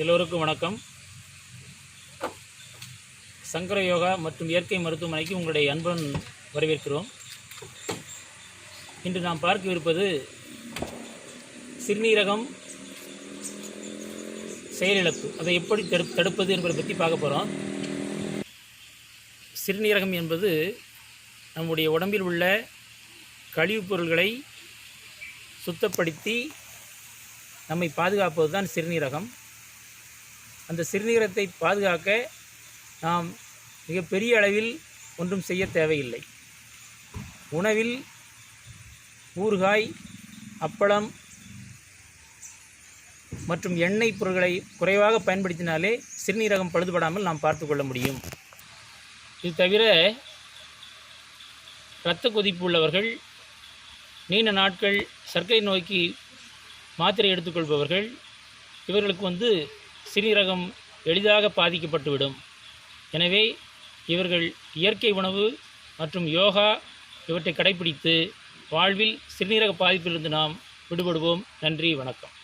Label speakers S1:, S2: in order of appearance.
S1: எல்லோருக்கும் வணக்கம். சங்கர யோகா மற்றும் இயற்கை மருத்துவமனைக்கு உங்களுடைய அன்புடன் வரவேற்கிறோம். இன்று நாம் பார்க்கவிருப்பது சிறுநீரகம் செயலிழப்பு. அதை எப்படி தடு தடுப்பது என்பதை பற்றி பார்க்க போகிறோம் சிறுநீரகம் என்பது நம்முடைய உடம்பில் உள்ள கழிவுப் பொருள்களை சுத்தப்படுத்தி நம்மை பாதுகாப்பது தான் சிறுநீரகம். அந்த சிறுநீரகத்தை பாதுகாக்க நாம் மிகப்பெரிய அளவில் ஒன்றும் செய்ய தேவையில்லை. உணவில் ஊறுகாய் அப்பளம் மற்றும் எண்ணெய் பொருட்களை குறைவாக பயன்படுத்தினாலே சிறுநீரகம் பழுதுபடாமல் நாம் பார்த்து கொள்ள முடியும். இது தவிர இரத்த கொதிப்பு உள்ளவர்கள் நீண்ட நாட்கள் சர்க்கரை நோய்க்கு மாத்திரை எடுத்துக்கொள்பவர்கள் இவர்களுக்கு வந்து சிறுநீரகம் எளிதாக பாதிக்கப்பட்டுவிடும். எனவே இவர்கள் இயற்கை உணவு மற்றும் யோகா இவற்றை கடைபிடித்து வாழ்வில் சிறுநீரக பாதிப்பிலிருந்து நாம் விடுபடுவோம். நன்றி வணக்கம்.